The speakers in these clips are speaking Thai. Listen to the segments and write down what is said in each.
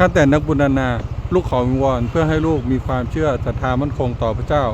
ข้าแต่นักบุญนานา ลูกขอวิงวอนเพื่อให้ลูกมีความเชื่อศรัทธามั่นคงต่อพระเจ้า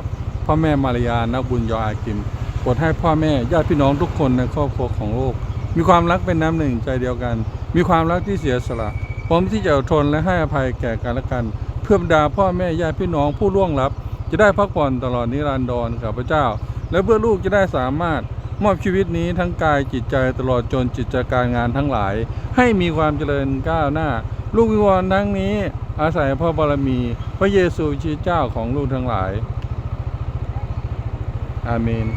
พ่อแม่มารยานักบุญยออากิมโปรดให้พ่อแม่ญาติพี่น้องทุกคนในครอบครัวของลูกมีความรักเป็นน้ำหนึ่งใจเดียวกัน มีความรักที่เสียสละพร้อมที่จะอดทนและให้อภัยแก่กันและกัน เพื่อบรรดาพ่อแม่ญาติพี่น้องผู้ล่วงลับ จะได้พักผ่อนตลอดนิรันดรกับพระเจ้า และเพื่อลูกจะได้สามารถมอบชีวิตนี้ทั้งกายจิตใจตลอดจนจิตการงานทั้งหลาย ให้มีความเจริญก้าวหน้า ลูกวิงวอนทั้งนี้อาศัยพระบารมี พระเยซูชีเจ้าของลูกทั้งหลาย อาเมน